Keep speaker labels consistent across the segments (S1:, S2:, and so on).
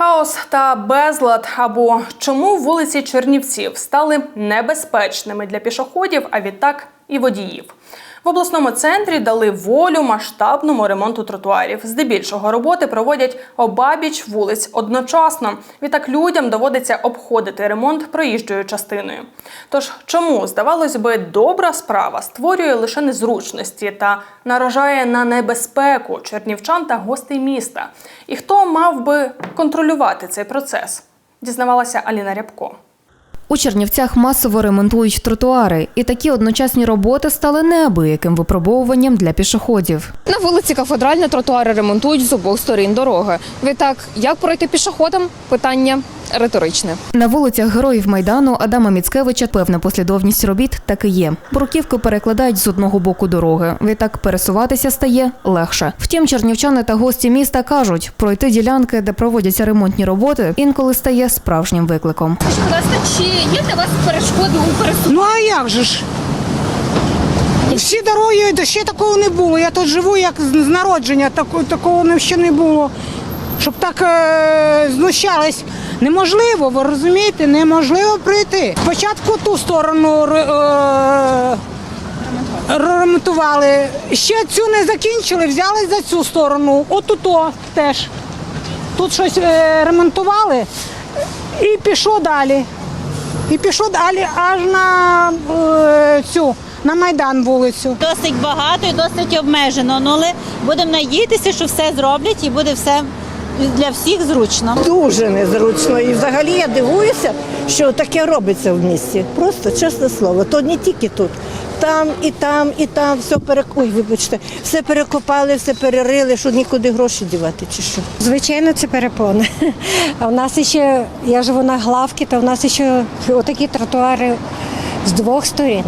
S1: Хаос та безлад або чому вулиці Чернівців стали небезпечними для пішоходів, а відтак і водіїв. В обласному центрі дали волю масштабному ремонту тротуарів. Здебільшого роботи проводять обабіч вулиць одночасно. Відтак людям доводиться обходити ремонт проїжджою частиною. Тож чому здавалось би, добра справа створює лише незручності та наражає на небезпеку чернівчан та гостей міста? І хто мав би контролювати цей процес? Дізнавалася Аліна Рябко.
S2: У Чернівцях масово ремонтують тротуари, і такі одночасні роботи стали неабияким випробовуванням для пішоходів.
S3: На вулиці Кафедральна тротуари ремонтують з обох сторін дороги. Відтак, як пройти пішоходам? Питання риторичне.
S2: На вулицях героїв майдану Адама Міцкевича певна послідовність робіт таки є. Бруківки перекладають з одного боку дороги. Відтак пересуватися стає легше. Втім, чернівчани та гості міста кажуть, пройти ділянки, де проводяться ремонтні роботи, інколи стає справжнім викликом.
S3: Скажіть, будь ласка, чи є для вас перешкоди у пересуванні?
S4: Ну а як же ж? Всі дороги, ще такого не було. Я тут живу як з з народження, такого ще не було. Щоб так е, знущались. Неможливо, ви розумієте, неможливо пройти. Спочатку ту сторону е, ремонтували, ще цю не закінчили, взяли за цю сторону. От то теж. Тут щось е, ремонтували і пішов далі. І пішов далі аж на е, цю, на Майдан вулицю.
S5: Досить багато і досить обмежено. Ну, але будемо надіятися, що все зроблять і буде все для всіх зручно.
S6: Дуже незручно. І взагалі я дивуюся, що таке робиться в місті. Просто чесне слово, то не тільки тут. Там і там, і там все перек... Ой, вибачте, все перекопали, все перерили, що нікуди гроші дівати чи що.
S7: Звичайно, це перепони. А в нас ще, я живу на главці, то в нас ще отакі тротуари з двох сторін.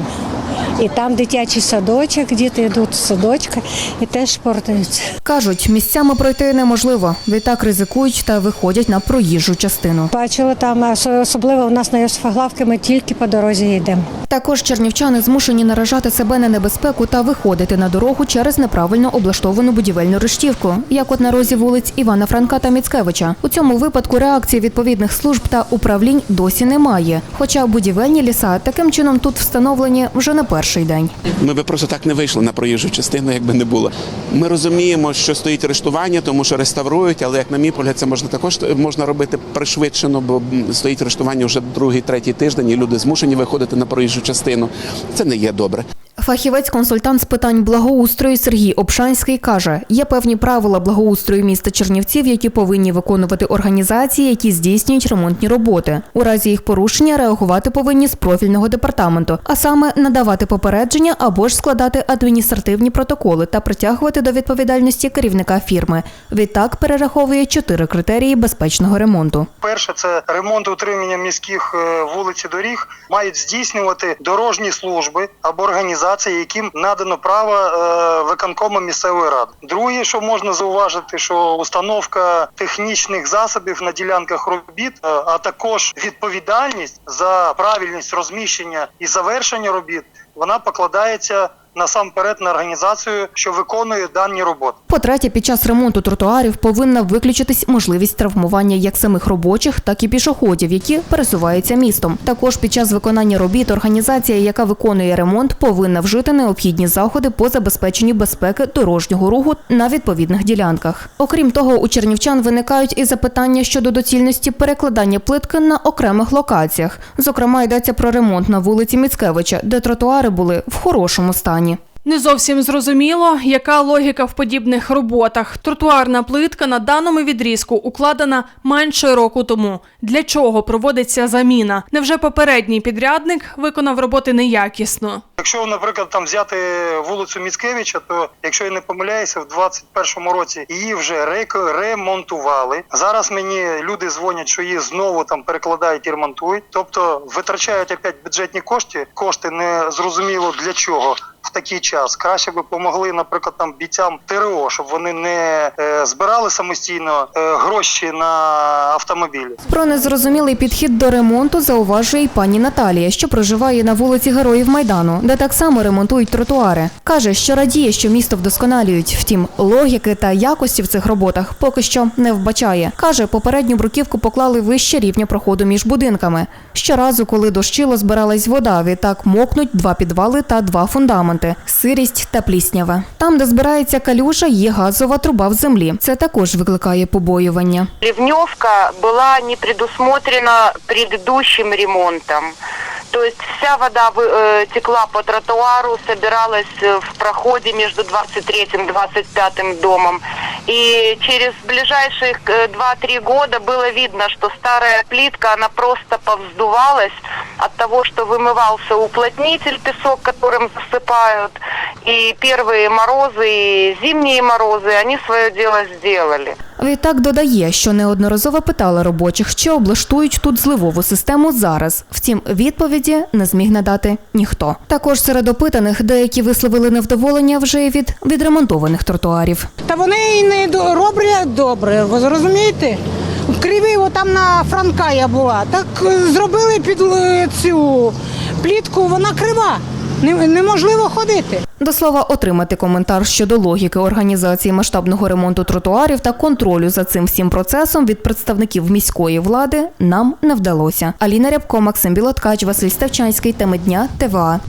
S7: І там дитячий садочок, діти йдуть з садочка і теж шпортаються.
S2: Кажуть, місцями пройти неможливо. Відтак ризикують та виходять на проїжджу частину.
S7: Бачила там, особливо у нас на Йосифоглавки, ми тільки по дорозі йдемо.
S2: Також чернівчани змушені наражати себе на небезпеку та виходити на дорогу через неправильно облаштовану будівельну рештівку, як от на розі вулиць Івана Франка та Міцкевича. У цьому випадку реакції відповідних служб та управлінь досі немає. Хоча будівельні ліса таким чином тут встановлені вже не перший день.
S8: Ми би просто так не вийшли на проїжджу частину, якби не було. Ми розуміємо, що стоїть рештування, тому що реставрують, але як на мій погляд, це можна також можна робити пришвидшено, бо стоїть рештування вже другий, третій тиждень, і люди змушені виходити на проїжджу частину. Це не є добре.
S2: Фахівець-консультант з питань благоустрою Сергій Обшанський каже, є певні правила благоустрою міста Чернівців, які повинні виконувати організації, які здійснюють ремонтні роботи. У разі їх порушення реагувати повинні з профільного департаменту, а саме надавати попередження або ж складати адміністративні протоколи та притягувати до відповідальності керівника фірми. Відтак перераховує чотири критерії безпечного ремонту.
S9: Перше, це ремонт утримання міських е, вулиць і доріг мають здійснювати дорожні служби або організації, яким надано право е, виконкому місцевої ради. Друге, що можна зауважити, що установка технічних засобів на ділянках робіт, е, а також відповідальність за правильність розміщення і завершення робіт, вона покладається насамперед на організацію, що виконує дані роботи.
S2: По-третє, під час ремонту тротуарів повинна виключитись можливість травмування як самих робочих, так і пішоходів, які пересуваються містом. Також під час виконання робіт організація, яка виконує ремонт, повинна вжити необхідні заходи по забезпеченню безпеки дорожнього руху на відповідних ділянках. Окрім того, у чернівчан виникають і запитання щодо доцільності перекладання плитки на окремих локаціях. Зокрема, йдеться про ремонт на вулиці Міцкевича, де тротуари були в хорошому стані.
S1: Не зовсім зрозуміло, яка логіка в подібних роботах. Тротуарна плитка на даному відрізку укладена менше року тому. Для чого проводиться заміна? Невже попередній підрядник виконав роботи неякісно?
S9: Якщо, наприклад, там взяти вулицю Міцкевича, то якщо я не помиляюся, в 21-му році її вже ремонтували. Зараз мені люди дзвонять, що її знову там перекладають і ремонтують. Тобто витрачають опять бюджетні кошти, кошти не зрозуміло для чого. Такий час. Краще би помогли, наприклад, там бійцям ТРО, щоб вони не е, збирали самостійно е, гроші на автомобілі.
S2: Про незрозумілий підхід до ремонту зауважує й пані Наталія, що проживає на вулиці Героїв Майдану, де так само ремонтують тротуари. Каже, що радіє, що місто вдосконалюють. Втім, логіки та якості в цих роботах поки що не вбачає. Каже, попередню бруківку поклали вище рівня проходу між будинками. Щоразу, коли дощило, збиралась вода. Відтак мокнуть два підвали та два фундаменти, сирість та пліснява. Там, де збирається калюжа, є газова труба в землі. Це також викликає побоювання.
S10: Ливневка была не предусмотрена предыдущим ремонтом. То есть вся вода вы- э, текла по тротуару, собиралась э, в проходе между 23 и 25 домом. И через ближайших э, 2-3 года было видно, что старая плитка, она просто повздувалась от того, что вымывался уплотнитель, песок, которым засыпают. И первые морозы, и зимние морозы, они свое дело сделали.
S2: Відтак додає, що неодноразово питали робочих, чи облаштують тут зливову систему зараз. Втім, відповіді не зміг надати ніхто. Також серед опитаних деякі висловили невдоволення вже й від відремонтованих тротуарів.
S4: Та вони і не до- роблять добре, ви зрозумієте? В Кривій, там на Франка я була, так е, зробили під е, цю плітку, вона крива. Не- Неможливо ходити.
S2: До слова, отримати коментар щодо логіки організації масштабного ремонту тротуарів та контролю за цим всім процесом від представників міської влади нам не вдалося. Аліна Рябко, Максим Білоткач, Василь Ставчанський. Теми дня ТВА.